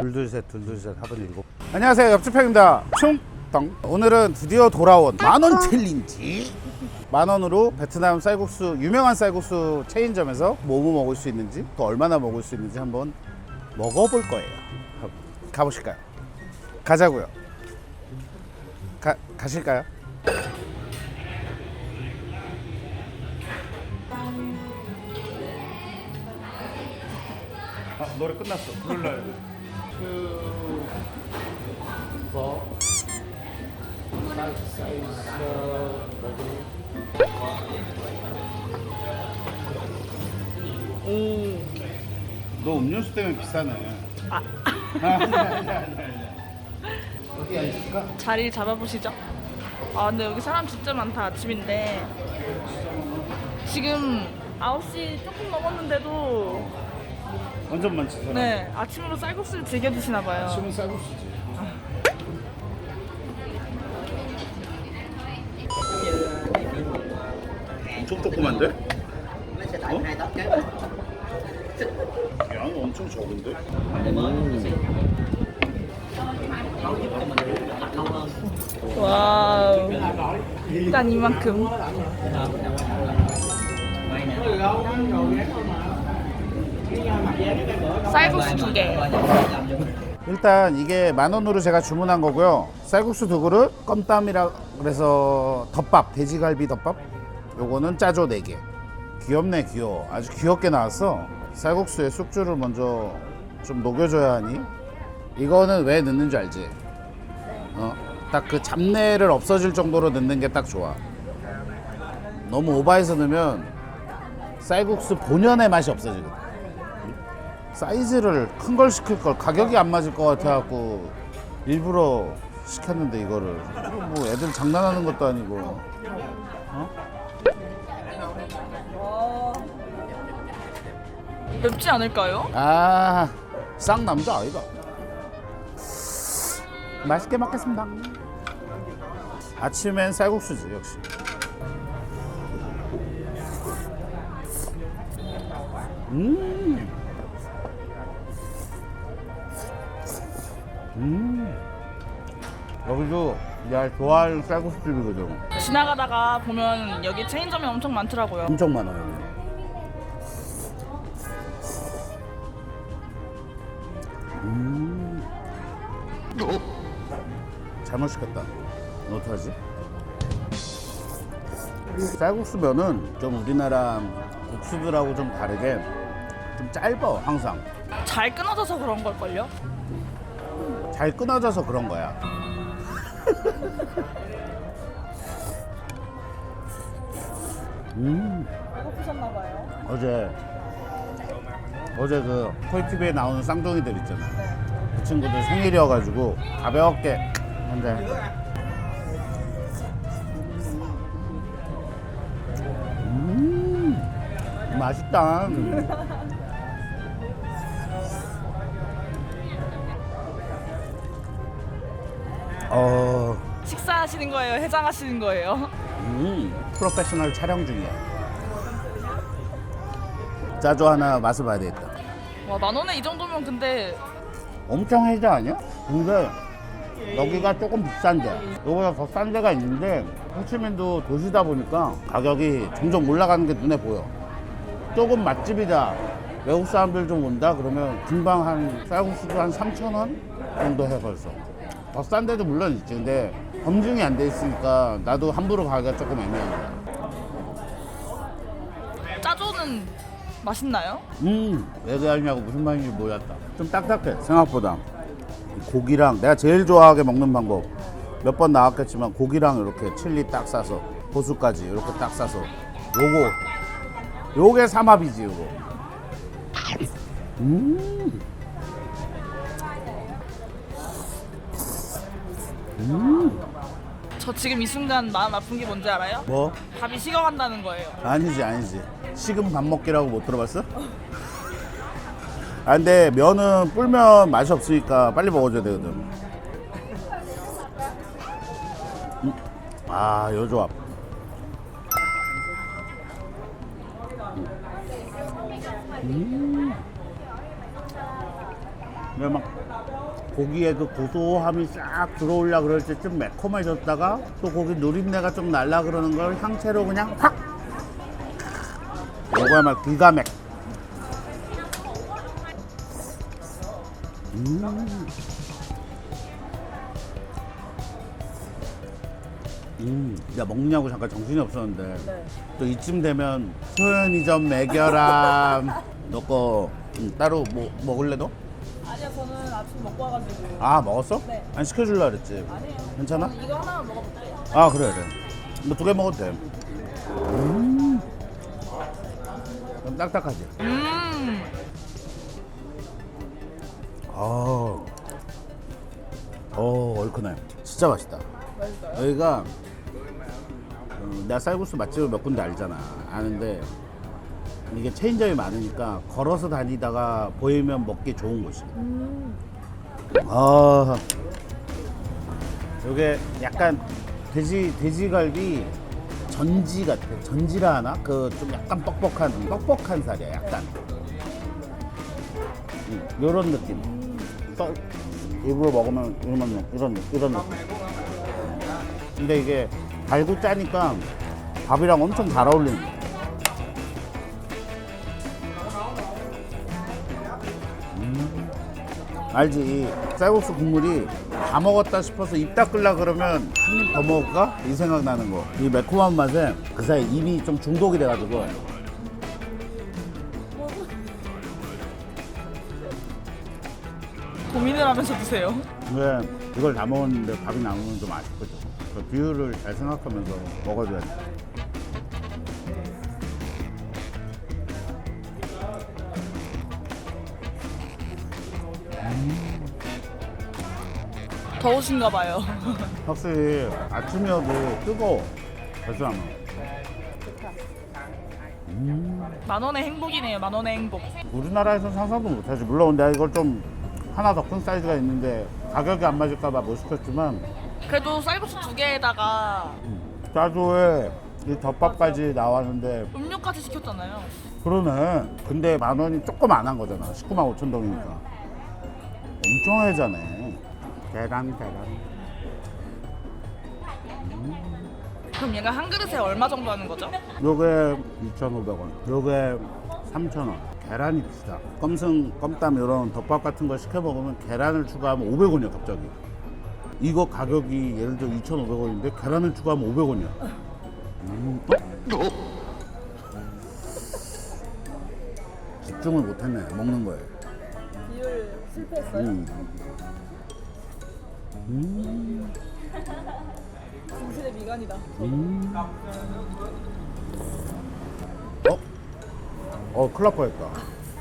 둘둘셋 둘둘셋 합은 일곱 안녕하세요 옆집형입니다 충덩 오늘은 드디어 돌아온 만원 챌린지 만원으로 베트남 쌀국수 유명한 쌀국수 체인점에서 뭐뭐 먹을 수 있는지 또 얼마나 먹을 수 있는지 한번 먹어볼 거예요 가- 가보실까요? 가자고요 가, 가실까요? 아, 노래 끝났어. 불러야 돼. 오. 너 음료수 때문에 비싸네. 아. 어디 앉을까? 자리 잡아보시죠. 아 근데 여기 사람 진짜 많다 아침인데 지금 9시 조금 넘었는데도 완전 많지 사람. 네 아침으로 쌀국수를 즐겨 드시나 봐요. 지금 쌀국수지. 엄청 조그만데? 어? 양 엄청 적은데? 와우. 일단 이만큼. 쌀국수 두 개. 일단 이게 만 원으로 제가 주문한 거고요. 쌀국수 두 그릇, 껌땀이라 그래서 덮밥, 돼지갈비 덮밥. 요거는 짜조 네 개. 귀엽네 귀여워. 아주 귀엽게 나왔어. 쌀국수에 숙주를 먼저 좀 녹여줘야 하니. 이거는 왜 넣는 줄 알지? 어? 딱 그 잡내를 없어질 정도로 넣는 게 딱 좋아. 너무 오버해서 넣으면 쌀국수 본연의 맛이 없어지거든. 사이즈를 큰 걸 시킬 걸 가격이 안 맞을 것 같아갖고 일부러 시켰는데 이거를. 뭐 애들 장난하는 것도 아니고. 맵지 않을까요? 아 쌍남자 아이가. 맛있게 먹겠습니다. 아침엔 쌀국수지 역시. 음. 음. 여기도 내가 좋아하는 쌀국수집이거든 지나가다가 보면 여기 체인점이 엄청 많더라고요. 엄청 많아요 여기. 음. 잘못 시켰다. 어떡하지? 쌀국수 면은 좀 우리나라 국수들하고 좀 다르게 좀 짧아 항상. 잘 끊어져서 그런 걸걸요? 잘 끊어져서 그런 거야. 음. 배고프셨나 봐요. 어제 어제 그 토이TV에 나오는 쌍둥이들 있잖아. 그 친구들 생일이어가지고 가볍게 한잔 했어. 음, 맛있다. 하시는 거예요? 해장하시는 거예요? 음, 프로페셔널 촬영 중이야. 짜조 하나 맛을 봐야 되겠다. 와, 만 원에 이 정도면 근데 엄청 해자 아니야? 근데 여기가 조금 비싼데 여기보다 더 싼 데가 있는데 호치민도 도시다 보니까 가격이 점점 올라가는 게 눈에 보여 조금 맛집이다 외국 사람들 좀 온다 그러면 금방 한 쌀국수도 한 3천 원 정도 해 벌써 더 싼 데도 물론 있지 근데 검증이 안 돼 있으니까 나도 함부로 가기가 조금 애매한 거야 짜조는 맛있나요? 음, 왜 그러냐고 무슨 말인지 몰랐다. 좀 딱딱해, 생각보다. 고기랑, 내가 제일 좋아하게 먹는 방법. 몇 번 나왔겠지만, 고기랑 이렇게 칠리 딱 싸서, 고수까지 이렇게 딱 싸서. 요거, 요게 삼합이지, 요거. 음. 저 지금 이 순간 마음 아픈 게 뭔지 알아요? 뭐? 밥이 식어간다는 거예요. 아니지, 아니지. 식은 밥 먹기라고 못 들어봤어? 아, 근데 면은 불면 맛이 없으니까 빨리 먹어줘야 되거든. 음. 아, 요 조합. 음. 음. 근데 막 고기의 그 고소함이 싹 들어올라 그럴 때 좀 매콤해졌다가 또 고기 누린내가 좀 날라 그러는 걸 향채로 그냥 확 요거야말로 기가 막 음. 음, 야 먹냐고 잠깐 정신이 없었는데 네. 또 이쯤 되면 소연이 좀 먹여라 너거 음, 따로 뭐 먹을래 너? 아니요 저는 아침 먹고 와가지고 아 먹었어? 네. 아니 시켜줄라 그랬지 아니에요. 괜찮아? 저는 이거 하나만 먹어볼게요. 아 그래 그래 뭐두개 먹어도 돼 음. 좀 딱딱하지? 음. 아, 어 얼큰해 진짜 맛있다 맛있어요? 여기가 어, 내가 쌀국수 맛집을 몇 군데 알잖아 아는데 이게 체인점이 많으니까 걸어서 다니다가 보이면 먹기 좋은 곳이야 음. 아. 요게 약간 돼지 돼지갈비 전지 같아. 전지라 하나? 그 좀 약간 뻑뻑한 뻑뻑한 살이야 약간. 음, 요런 느낌. 썰 일부러 먹으면 이런 이런 이런 느낌. 근데 이게 달고 짜니까 밥이랑 엄청 잘 어울리는 거야 알지? 쌀국수 국물이 다 먹었다 싶어서 입 닦으려 그러면 한 입 더 먹을까? 이 생각 나는 거 이 매콤한 맛에 그 사이 입이 좀 중독이 돼가지고. 고민을 하면서 드세요. 근데 이걸 다 먹었는데 밥이 남으면 좀 아쉽거든 그 비율을 잘 생각하면서 먹어줘야 돼 더우신가 봐요. 확실히 아침이어도 뜨거워. 베트남은 만 원의 행복이네요. 만 원의 행복. 우리나라에서 상상도 못하지. 물론 내가 이걸 좀 하나 더 큰 사이즈가 있는데 가격이 안 맞을까봐 못 시켰지만 그래도 쌀국수 두 개에다가 짜조에 이 덮밥까지 나왔는데 음료까지 시켰잖아요. 그러네. 근데 만 원이 조금 안 한 거잖아. 19만 5천 동이니까. 엄청 해자네 계란 계란 그럼 얘가 한 그릇에 얼마 정도 하는 거죠? 요게 2,500원 요게 3,000원 계란이 비싸 껌승 껌땀 이런 덮밥 같은 거 시켜 먹으면 계란을 추가하면 500원이야 갑자기 이거 가격이 예를 들어 2,500원인데 계란을 추가하면 500원이야 음, 어? 집중을 못했네 먹는 거에 비율 실패했어요? 음. 음. 진실의 미간이다. 음. 어? 어, 큰일 날 뻔했다.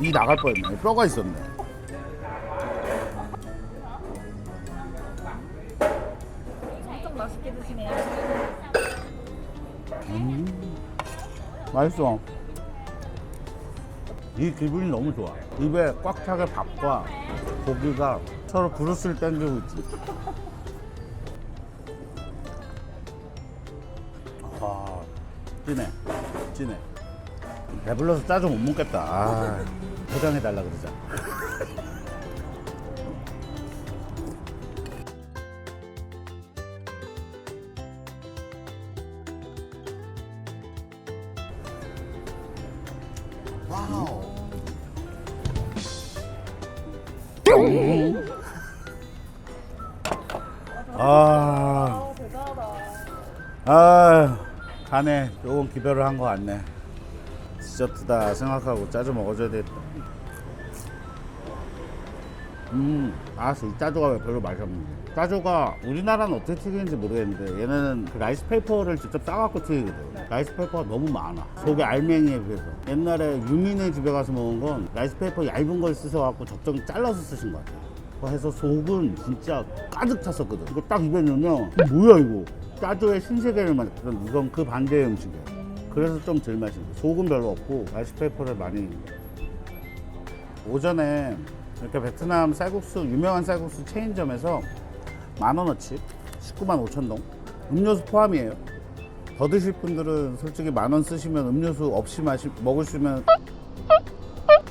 이 나갈 뻔했네. 뼈가 있었네. 엄청 맛있게 드시네요. 맛있어. 이 기분이 너무 좋아. 입에 꽉 차게 밥과 고기가 서로 그릇을 당기고 있지. 아, 찐해. 찐해. 배불러서 짜증 못 먹겠다. 아, 포장해달라 그러자. 아, 대단하다. 아, 가네. 조금 기별을 한 거 같네. 디저트다 생각하고 짜져 먹어줘야 되겠다. 음, 알았어. 이 짜조가 왜 별로 맛이 없는지. 짜조가 우리나라는 어떻게 튀기는지 모르겠는데 얘네는 그 라이스 페이퍼를 직접 싸갖고 튀기거든. 라이스 페이퍼가 너무 많아. 속에 알맹이에 비해서. 옛날에 유민의 집에 가서 먹은 건 라이스 페이퍼 얇은 걸 쓰셔갖고 적정히 잘라서 쓰신 것 같아요. 해서 속은 진짜 가득 찼었거든. 이거 딱 입에 넣으면 뭐야 이거. 짜조의 신세계를 만든 이건 그 반대의 음식이야. 그래서 좀 덜 맛있는. 속은 별로 없고 라이스페이퍼를 많이 오전에 이렇게 베트남 쌀국수 유명한 쌀국수 체인점에서 만 원어치 19만 5천 동 음료수 포함이에요. 더 드실 분들은 솔직히 만 원 쓰시면 음료수 없이 마시 먹으시면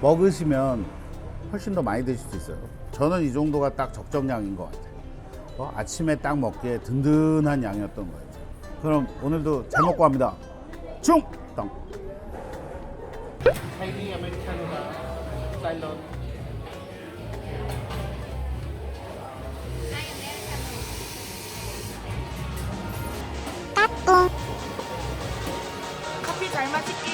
먹으시면 훨씬 더 많이 드실 수 있어요. 저는 이 정도가 딱 적정량인 것 같아요. 어, 아침에 딱 먹기에 든든한 양이었던 것 같아요. 그럼 오늘도 잘 먹고 합니다. Americano Ceylon. 커피 잘 마실게요.